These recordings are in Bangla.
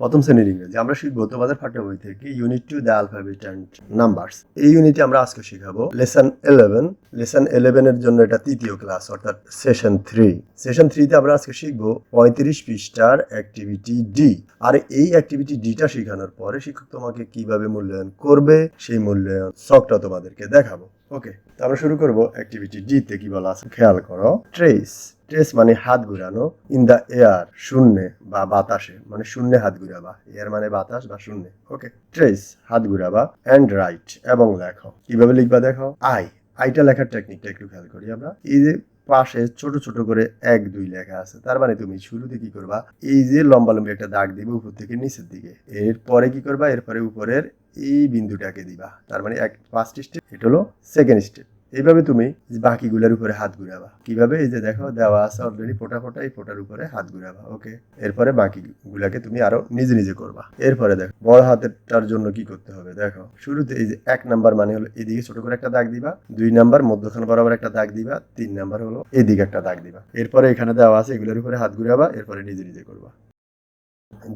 প্রথম শ্রেণির ইংরেজি। আমরা শিখব তোমাদের পাঠ্য বই থেকে unit two the alphabet and numbers এই ইউনিটে আমরা আজকে শিখাবো। লেসন ইলেভেন লেসন ইলেভেনের জন্য এটা তৃতীয় ক্লাস অর্থাৎ সেশন থ্রি সেশন থ্রিতে আমরা আজকে শিখব পঁয়ত্রিশ পৃষ্ঠার অ্যাক্টিভিটি ডি আর এই অ্যাক্টিভিটি ডিটা শেখানোর পরে শিক্ষক তোমাকে কীভাবে মূল্যায়ন করবে, সেই মূল্যায়ন শখটা তোমাদেরকে দেখাবো। ওকে তো আমরা শুরু করব অ্যাক্টিভিটি ডি তে, কি বলা আছে? খেয়াল করো। ট্রেস ট্রেস মানে হাত ঘুরানো ইন দ্য এয়ার শূন্যে বা বাতাসে মানে শূন্যে হাত ঘুরাবা। এয়ার মানে বাতাস বা শূন্যে ওকে ট্রেস হাত ঘুরাবা অ্যান্ড রাইট এবং লেখো। কীভাবে লিখবা দেখো? আই আইটা লেখার টেকনিকটা একটু খেয়াল করি আমরা। এই যে পাশে ছোট ছোট করে এক, দুই লেখা আছে, তার মানে তুমি শুরুতে কি করবা? এই যে লম্বা লম্বা একটা দাগ দিবে উপর থেকে নিচের দিকে। এরপরে কি করবা? এরপরে উপরের এই বিন্দুটাকে দিবা। তার মানে এক ফার্স্ট স্টেপ এটা হলো সেকেন্ড স্টেপ এইভাবে তুমি বাকিগুলোর উপরে হাত ঘুরাবা। কীভাবে? এই যে দেখো, দেওয়া আছে অলরেডি ফোটা ফোটা, এই ফোটার উপরে হাত ঘুরাবা ওকে এরপরে বাকি গুলাকে তুমি আরও নিজে নিজে করবা। এরপরে দেখো, বড় হাতেরটার জন্য কি করতে হবে? দেখো, শুরুতে এই যে এক নাম্বার মানে হলো এদিকে ছোট করে একটা দাগ দিবা, দুই নাম্বার মধ্যখান বরাবর একটা দাগ দিবা, তিন নাম্বার হলো এদিকে একটা দাগ দিবা। এরপরে এখানে দেওয়া আছে এগুলোর উপরে হাত ঘুরাবা, এরপরে নিজে নিজে করবা।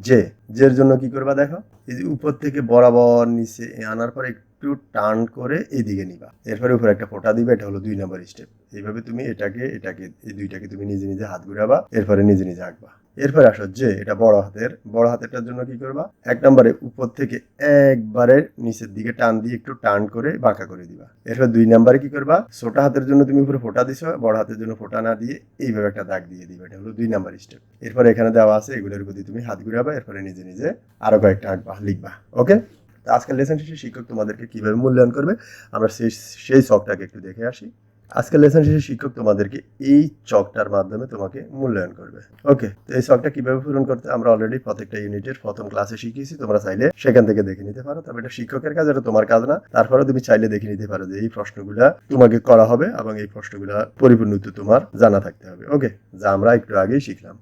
যে, জের জন্য কি করবা দেখো? এই যে উপর থেকে বরাবর নিচে আনার পর একটু টার্ন করে এদিকে নিবা। এরপরে উপরে একটা ফোঁটা দিবে, এটা হলো দুই নম্বর স্টেপ এইভাবে তুমি এটাকে এটাকে, এই দুইটাকে তুমি নিজে নিজে হাত ঘুরাবা, এরপরে নিজে নিজে আঁকবা। এরপরে আসো যে, এটা বড় হাতের। বড় হাতেরটার জন্য কি করবা? এক নম্বরে উপর থেকে একবারে নিচের দিকে টান দিয়ে একটু টান করে বাঁকা করে দিবা। এরপর দুই নাম্বারে কি করবা? ছোট হাতের জন্য তুমি উপরে ফোঁটা দিছো, বড় হাতের জন্য ফোঁটা না দিয়ে এইভাবে একটা দাগ দিয়ে দিবা। এটা হলো দুই নাম্বার স্টেপ এরপর এখানে দেওয়া আছে, এগুলোর প্রতি তুমি হাত ঘুরাবা, এরপরে নিজে নিজে আরও কয়েকটা আঁকবা, লিখবা, ওকে? তো আজকের লেসন শেষে শিক্ষক তোমাদেরকে কীভাবে মূল্যায়ন করবে? আমরা সেই সেই চকটাকে একটু দেখে আসি। আজকের লেসন শেষে শিক্ষক তোমাদেরকে এই চকটার মাধ্যমে তোমাকে মূল্যায়ন করবে। ওকে, তো এই চকটা কীভাবে পূরণ করতে আমরা অলরেডি প্রত্যেকটা ইউনিটের প্রথম ক্লাসে শিখিয়েছি, তোমরা চাইলে সেখান থেকে দেখে নিতে পারো। তবে এটা শিক্ষকের কাজ, এটা তোমার কাজ না। তারপরে তুমি চাইলে দেখে নিতে পারো যে এই প্রশ্নগুলা তোমাকে করা হবে এবং এই প্রশ্নগুলা পরিপূর্ণ তোমার জানা থাকতে হবে। ওকে, যা আমরা একটু আগেই শিখলাম।